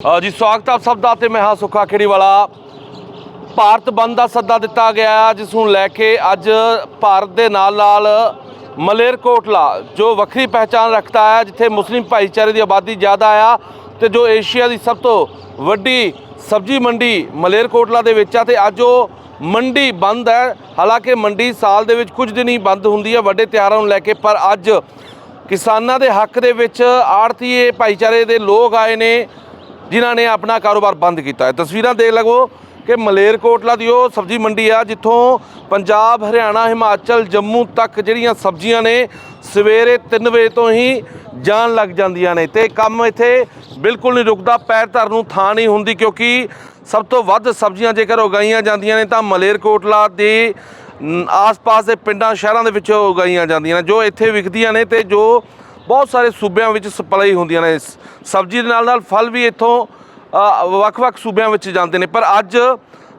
ਅ, ਜੀ ਸਵਾਗਤ ਆਪ ਸਭ ਦਾ ਤੇ ਮੈਂ ਹਾਂ ਸੁੱਖਾ ਖੇੜੀ ਵਾਲਾ ਭਾਰਤ ਬੰਦ ਦਾ ਸੱਦਾ ਦਿੱਤਾ ਗਿਆ ਹੈ, ਜਿਸ ਨੂੰ ਲੈ ਕੇ ਅੱਜ ਭਾਰਤ ਦੇ ਨਾਲ ਨਾਲ ਮਲੇਰਕੋਟਲਾ ਜੋ ਵੱਖਰੀ ਪਹਿਚਾਨ ਰੱਖਦਾ ਹੈ ਜਿੱਥੇ ਮੁਸਲਿਮ ਭਾਈਚਾਰੇ ਦੀ ਆਬਾਦੀ ਜ਼ਿਆਦਾ ਆ ਤੇ ਜੋ ਏਸ਼ੀਆ ਦੀ ਸਭ ਤੋਂ ਵੱਡੀ ਸਬਜ਼ੀ ਮੰਡੀ ਮਲੇਰਕੋਟਲਾ ਦੇ ਵਿੱਚ ਆ ਤੇ ਅੱਜ ਉਹ ਮੰਡੀ ਬੰਦ ਹੈ। ਹਾਲਾਂਕਿ ਮੰਡੀ ਸਾਲ ਦੇ ਵਿੱਚ ਕੁਝ ਦਿਨ ਹੀ ਬੰਦ ਹੁੰਦੀ ਹੈ ਵੱਡੇ ਤਿਉਹਾਰਾਂ ਨੂੰ ਲੈ ਕੇ ਪਰ ਅੱਜ ਕਿਸਾਨਾਂ ਦੇ ਹੱਕ ਦੇ ਵਿੱਚ ਆੜਤੀਏ ਭਾਈਚਾਰੇ ਦੇ ਲੋਕ ਆਏ ਨੇ। ਜਿਨ੍ਹਾਂ ਨੇ ਆਪਣਾ ਕਾਰੋਬਾਰ ਬੰਦ ਕੀਤਾ ਹੈ। ਤਸਵੀਰਾਂ ਦੇਖ ਲਵੋ ਕਿ ਮਲੇਰਕੋਟਲਾ ਦੀ ਉਹ ਸਬਜ਼ੀ ਮੰਡੀ ਆ, ਜਿੱਥੋਂ ਪੰਜਾਬ, ਹਰਿਆਣਾ, ਹਿਮਾਚਲ, ਜੰਮੂ ਤੱਕ ਜਿਹੜੀਆਂ ਸਬਜ਼ੀਆਂ ਨੇ ਸਵੇਰੇ 3 ਵਜੇ ਤੋਂ ਹੀ ਜਾਣ ਲੱਗ ਜਾਂਦੀਆਂ ਨੇ ਤੇ ਕੰਮ ਇੱਥੇ ਬਿਲਕੁਲ ਨਹੀਂ ਰੁਕਦਾ, ਪੈਰ ਧਰਨ ਨੂੰ ਥਾਂ ਨਹੀਂ ਹੁੰਦੀ ਕਿਉਂਕਿ ਸਭ ਤੋਂ ਵੱਧ ਸਬਜ਼ੀਆਂ ਜੇਕਰ ਉਗਾਈਆਂ ਜਾਂਦੀਆਂ ਨੇ ਤਾਂ ਮਲੇਰਕੋਟਲਾ ਦੇ ਆਸ-ਪਾਸ ਦੇ ਪਿੰਡਾਂ, ਸ਼ਹਿਰਾਂ ਦੇ ਵਿੱਚ ਉਗਾਈਆਂ ਜਾਂਦੀਆਂ ਨੇ, ਜੋ ਇੱਥੇ ਵਿਕਦੀਆਂ ਨੇ ਤੇ ਜੋ ਬਹੁਤ ਸਾਰੇ ਸੂਬਿਆਂ ਵਿੱਚ ਸਪਲਾਈ ਹੁੰਦੀਆਂ ਨੇ। ਸ- ਸਬਜ਼ੀ ਦੇ ਨਾਲ ਨਾਲ ਫਲ ਵੀ ਇੱਥੋਂ ਵੱਖ-ਵੱਖ ਸੂਬਿਆਂ ਵਿੱਚ ਜਾਂਦੇ ਨੇ। ਪਰ ਅੱਜ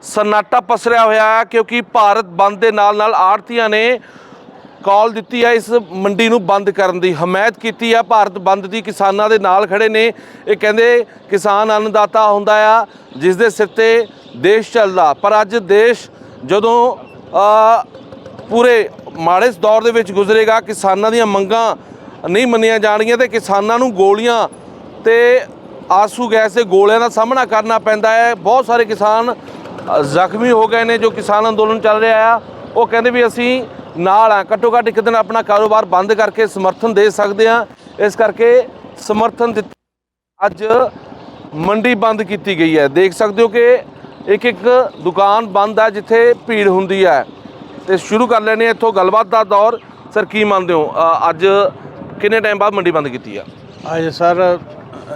ਸਨਾਟਾ ਪਸਰਿਆ ਹੋਇਆ ਹੈ ਕਿਉਂਕਿ ਭਾਰਤ ਬੰਦ ਦੇ ਨਾਲ ਨਾਲ ਆੜਤੀਆਂ ਨੇ ਕਾਲ ਦਿੱਤੀ ਹੈ ਇਸ ਮੰਡੀ ਨੂੰ ਬੰਦ ਕਰਨ ਦੀ। ਹਮਾਇਤ ਕੀਤੀ ਹੈ ਭਾਰਤ ਬੰਦ ਦੀ। ਕਿਸਾਨਾਂ ਦੇ ਨਾਲ ਖੜੇ ਨੇ। ਇਹ ਕਹਿੰਦੇ ਕਿਸਾਨ ਅੰਨਦਾਤਾ ਹੁੰਦਾ ਆ ਜਿਸ ਦੇ ਸਿਰ ਤੇ ਦੇਸ਼ ਚੱਲਦਾ। ਪਰ ਅੱਜ ਦੇਸ਼ ਜਦੋਂ ਪੂਰੇ ਮਾੜੇ ਦੌਰ ਦੇ ਵਿੱਚ ਗੁਜ਼ਰੇਗਾ, ਕਿਸਾਨਾਂ ਦੀਆਂ ਮੰਗਾਂ ਨਹੀਂ ਮੰਨੀਆਂ ਜਾਣਗੀਆਂ ਤੇ ਕਿਸਾਨਾਂ ਨੂੰ ਗੋਲੀਆਂ ਤੇ ਆਸੂ ਗੈਸ ਦੇ ਗੋਲਿਆਂ ਦਾ ਸਾਹਮਣਾ ਕਰਨਾ ਪੈਂਦਾ ਹੈ। ਬਹੁਤ ਸਾਰੇ ਕਿਸਾਨ ਜ਼ਖਮੀ ਹੋ ਗਏ ਨੇ ਜੋ ਕਿਸਾਨ ਅੰਦੋਲਨ ਚੱਲ ਰਿਹਾ ਆ। ਉਹ ਕਹਿੰਦੇ ਵੀ ਅਸੀਂ ਨਾਲ ਆ। ਘੱਟੋ ਘੱਟ ਇੱਕ ਦਿਨ ਆਪਣਾ ਕਾਰੋਬਾਰ ਬੰਦ ਕਰਕੇ ਸਮਰਥਨ ਦੇ ਸਕਦੇ ਆ ਇਸ ਕਰਕੇ ਸਮਰਥਨ ਦਿੱਤ ਅੱਜ ਮੰਡੀ ਬੰਦ ਕੀਤੀ ਗਈ ਹੈ। ਦੇਖ ਸਕਦੇ ਹੋ ਕਿ ਇੱਕ ਇੱਕ ਦੁਕਾਨ ਬੰਦ ਹੈ ਜਿੱਥੇ ਭੀੜ ਹੁੰਦੀ ਹੈ। ਤੇ ਸ਼ੁਰੂ ਕਰ ਲੈਣੇ ਇੱਥੋਂ ਗੱਲਬਾਤ ਦਾ ਦੌਰ। ਸਰ, ਕੀ ਮੰਨਦੇ ਹੋ? ਅੱਜ ਕਿੰਨੇ ਟਾਈਮ ਬਾਅਦ ਮੰਡੀ ਬੰਦ ਕੀਤੀ ਆ? ਅੱਜ ਸਰ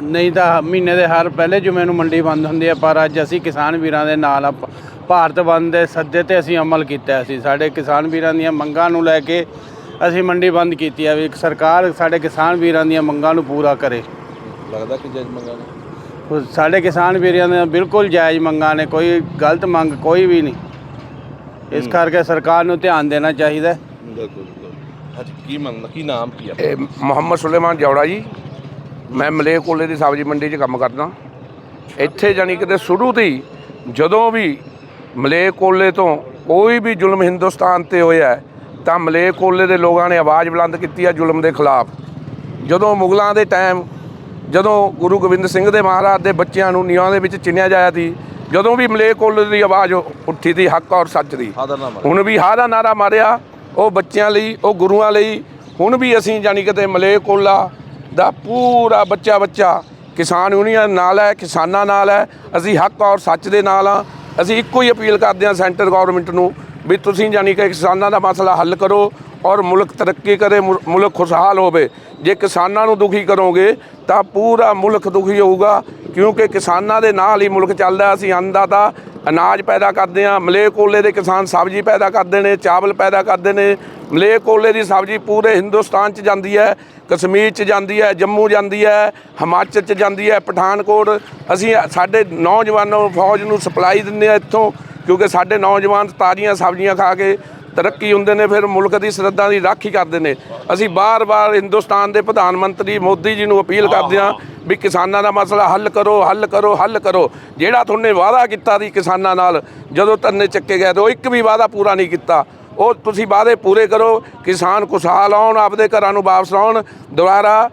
ਨਹੀਂ ਤਾਂ ਮਹੀਨੇ ਦੇ ਹਰ ਪਹਿਲੇ ਜੁਮੇ ਨੂੰ ਮੰਡੀ ਬੰਦ ਹੁੰਦੀ ਹੈ ਪਰ ਅੱਜ ਅਸੀਂ ਕਿਸਾਨ ਵੀਰਾਂ ਦੇ ਨਾਲ ਆ ਭ- ਭਾਰਤ ਬੰਦ ਦੇ ਸੱਦੇ ਤੇ ਅਸੀਂ ਅਮਲ ਕੀਤਾ ਸੀ। ਸਾਡੇ ਕਿਸਾਨ ਵੀਰਾਂ ਦੀਆਂ ਮੰਗਾਂ ਨੂੰ ਲੈ ਕੇ ਅਸੀਂ ਮੰਡੀ ਬੰਦ ਕੀਤੀ ਹੈ ਵੀ ਸਰਕਾਰ ਸਾਡੇ ਕਿਸਾਨ ਵੀਰਾਂ ਦੀਆਂ ਮੰਗਾਂ ਨੂੰ ਪੂਰਾ ਕਰੇ। ਲੱਗਦਾ ਕਿ ਜਜ ਮੰਗਾ ਉਹ ਸਾਡੇ ਕਿਸਾਨ ਵੀਰਾਂ ਦੀਆਂ ਬਿਲਕੁਲ ਜਾਇਜ਼ ਮੰਗਾਂ ਨੇ ਕੋਈ ਗਲਤ ਮੰਗ ਕੋਈ ਵੀ ਨਹੀਂ। ਇਸ ਕਰਕੇ ਸਰਕਾਰ ਨੂੰ ਧਿਆਨ ਦੇਣਾ ਚਾਹੀਦਾ। ਹੈ ਬਿਲਕੁਲ ਅੱਜ ਕੀ ਮੰਨਦਾ ਕੀ ਨਾਮ ਕੀ ਆ? ਇਹ ਮੁਹੰਮਦ ਸੁਲੇਮਾਨ ਜੌੜਾ ਜੀ। ਮੈਂ ਮਲੇਰਕੋਟਲੇ ਦੀ ਸਬਜ਼ੀ ਮੰਡੀ 'ਚ ਕੰਮ ਕਰਦਾ। ਇੱਥੇ ਜਾਨੀ ਕਿਤੇ ਸ਼ੁਰੂ ਤੋਂ ਹੀ ਜਦੋਂ ਵੀ ਮਲੇਰਕੋਟਲੇ ਤੋਂ ਕੋਈ ਵੀ ਜ਼ੁਲਮ ਹਿੰਦੁਸਤਾਨ ਤੇ ਹੋਇਆ ਤਾਂ ਮਲੇਰਕੋਟਲੇ ਦੇ ਲੋਕਾਂ ਨੇ ਆਵਾਜ਼ ਬੁਲੰਦ ਕੀਤੀ ਹੈ ਜ਼ੁਲਮ ਦੇ ਖਿਲਾਫ। ਜਦੋਂ ਮੁਗਲਾਂ ਦੇ ਟਾਈਮ ਜਦੋਂ ਗੁਰੂ ਗੋਬਿੰਦ ਸਿੰਘ ਦੇ ਮਹਾਰਾਜ ਦੇ ਬੱਚਿਆਂ ਨੂੰ ਨੀਹਾਂ ਦੇ ਵਿੱਚ ਚਿਣਿਆ ਜਾਇਆ ਸੀ ਜਦੋਂ ਵੀ ਮਲੇਰਕੋਟਲੇ ਦੀ ਆਵਾਜ਼ ਉੱਠੀ ਸੀ ਹੱਕ ਔਰ ਸੱਚ ਦੀ। ਹੁਣ ਵੀ ਹਾਂ ਦਾ ਨਾਰਾ ਮਾਰਿਆ। ਉਹ ਬੱਚਿਆਂ ਲਈ, ਉਹ ਗੁਰੂਆਂ ਲਈ, ਹੁਣ ਵੀ ਅਸੀਂ ਜਾਨੀ ਕਿਤੇ ਮਲੇਰਕੋਟਲਾ ਦਾ ਪੂਰਾ ਬੱਚਾ ਬੱਚਾ ਕਿਸਾਨ ਯੂਨੀਅਨ ਨਾਲ ਹੈ, ਕਿਸਾਨਾਂ ਨਾਲ ਹੈ, ਅਸੀਂ ਹੱਕ ਔਰ ਸੱਚ ਦੇ ਨਾਲ ਆ ਅਸੀਂ ਇੱਕੋ ਹੀ ਅਪੀਲ ਕਰਦੇ ਹਾਂ ਸੈਂਟਰ ਗਵਰਨਮੈਂਟ ਨੂੰ ਵੀ ਤੁਸੀਂ ਜਾਨੀ ਕਿ ਕਿਸਾਨਾਂ ਦਾ ਮਸਲਾ ਹੱਲ ਕਰੋ ਔਰ ਮੁਲਕ ਤਰੱਕੀ ਕਰੇ ਮੁਲਕ ਖੁਸ਼ਹਾਲ ਹੋਵੇ। ਜੇ ਕਿਸਾਨਾਂ ਨੂੰ ਦੁਖੀ ਕਰੋਗੇ ਤਾਂ ਪੂਰਾ ਮੁਲਕ ਦੁਖੀ ਹੋਊਗਾ ਕਿਉਂਕਿ ਕਿਸਾਨਾਂ ਦੇ ਨਾਲ ਹੀ ਮੁਲਕ ਚੱਲਦਾ ਅਸੀਂ ਅੰਨਦਾਤਾ ਅਨਾਜ ਪੈਦਾ ਕਰਦੇ ਆ ਕੋਲੇ ਦੇ ਕਿਸਾਨ ਸਬਜ਼ੀ ਪੈਦਾ ਕਰਦੇ ਨੇ, ਚਾਵਲ ਪੈਦਾ ਕਰਦੇ ਨੇ। ਮਲੇ ਕੋਲੇ ਦੀ ਸਬਜ਼ੀ ਪੂਰੇ ਹਿੰਦੁਸਤਾਨ 'ਚ ਜਾਂਦੀ ਹੈ, ਕਸ਼ਮੀਰ 'ਚ ਜਾਂਦੀ ਹੈ, ਜੰਮੂ ਜਾਂਦੀ ਹੈ, ਹਿਮਾਚਲ 'ਚ ਜਾਂਦੀ ਹੈ, ਪਠਾਨਕੋਟ। ਅਸੀਂ ਸਾਡੇ ਨੌਜਵਾਨਾਂ ਨੂੰ ਫੌਜ ਨੂੰ ਸਪਲਾਈ ਦਿੰਦੇ ਆ ਇੱਥੋਂ, ਕਿਉਂਕਿ ਸਾਡੇ ਨੌਜਵਾਨ ਤਾਜ਼ੀਆਂ ਸਬਜ਼ੀਆਂ ਖਾ ਕੇ ਤਰੱਕੀ ਹੁੰਦੇ ਨੇ ਫਿਰ ਮੁਲਕ ਦੀ ਸਰਹੱਦਾਂ ਦੀ ਰਾਖੀ ਕਰਦੇ ਨੇ। ਅਸੀਂ ਬਾਰ-ਬਾਰ ਹਿੰਦੁਸਤਾਨ ਦੇ ਪ੍ਰਧਾਨ ਮੰਤਰੀ ਮੋਦੀ ਜੀ ਨੂੰ ਅਪੀਲ ਕਰਦੇ ਹਾਂ ਵੀ ਕਿਸਾਨਾਂ ਦਾ ਮਸਲਾ ਹੱਲ ਕਰੋ ਹੱਲ ਕਰੋ ਹੱਲ ਕਰੋ। ਜਿਹੜਾ ਤੁਹਾਨੇ ਵਾਅਦਾ ਕੀਤਾ ਸੀ ਕਿਸਾਨਾਂ ਨਾਲ ਜਦੋਂ ਧਰਨੇ ਚੱਕੇ ਗਏ ਤੇ ਉਹ ਇੱਕ ਵੀ ਵਾਅਦਾ ਪੂਰਾ ਨਹੀਂ ਕੀਤਾ। ਉਹ ਤੁਸੀਂ ਵਾਅਦੇ ਪੂਰੇ ਕਰੋ ਕਿਸਾਨ ਖੁਸ਼ਹਾਲ ਆਉਣ ਆਪਦੇ ਘਰਾਂ ਨੂੰ ਵਾਪਸ ਆਉਣ ਦੁਬਾਰਾ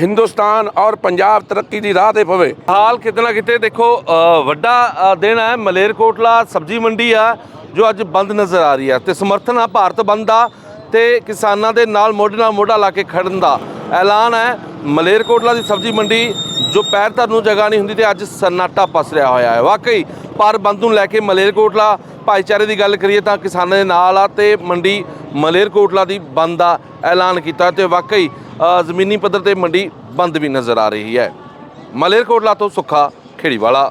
ਹਿੰਦੁਸਤਾਨ ਔਰ ਪੰਜਾਬ ਤਰੱਕੀ ਦੀ ਰਾਹ ਤੇ ਪਵੇ। ਹਾਲ ਕਿਤੇ ਨਾ ਕਿਤੇ ਦੇਖੋ ਵੱਡਾ ਅ, ਦਿਨ ਹੈ ਮਲੇਰਕੋਟਲਾ ਸਬਜ਼ੀ ਮੰਡੀ ਆ। ਜੋ ਅੱਜ ਬੰਦ ਨਜ਼ਰ ਆ ਰਹੀ ਹੈ ਤੇ ਸਮਰਥਨ ਆ ਭਾਰਤ ਬੰਦ ਦਾ ਤੇ ਕਿਸਾਨਾਂ ਦੇ ਨਾਲ ਮੋਢੇ ਨਾਲ ਮੋਢਾ ਲਾ ਕੇ ਖੜਨ ਦਾ ਐਲਾਨ ਹੈ। ਮਲੇਰਕੋਟਲਾ ਦੀ ਸਬਜ਼ੀ ਮੰਡੀ ਜੋ ਪੈਰ ਧਰਨ ਨੂੰ ਜਗ੍ਹਾ ਨਹੀਂ ਹੁੰਦੀ ਤੇ ਅੱਜ ਸਨਾਟਾ ਪਸਰਿਆ ਹੋਇਆ ਹੈ। ਵਾਕਈ, ਪਰ ਬੰਦ ਨੂੰ ਲੈ ਕੇ ਮਲੇਰਕੋਟਲਾ ਭਾਈਚਾਰੇ ਦੀ ਗੱਲ ਕਰੀਏ ਤਾਂ ਕਿਸਾਨਾਂ ਦੇ ਨਾਲ ਆ ਤੇ ਮੰਡੀ ਮਲੇਰਕੋਟਲਾ ਦੀ ਬੰਦ ਦਾ ਐਲਾਨ ਕੀਤਾ ਤੇ ਵਾਕਈ ਜ਼ਮੀਨੀ ਪੱਧਰ ਤੇ ਮੰਡੀ ਬੰਦ ਵੀ ਨਜ਼ਰ ਆ ਰਹੀ ਹੈ। ਮਲੇਰਕੋਟਲਾ ਤੋਂ ਸੁੱਖਾ ਖੇੜੀਵਾਲਾ।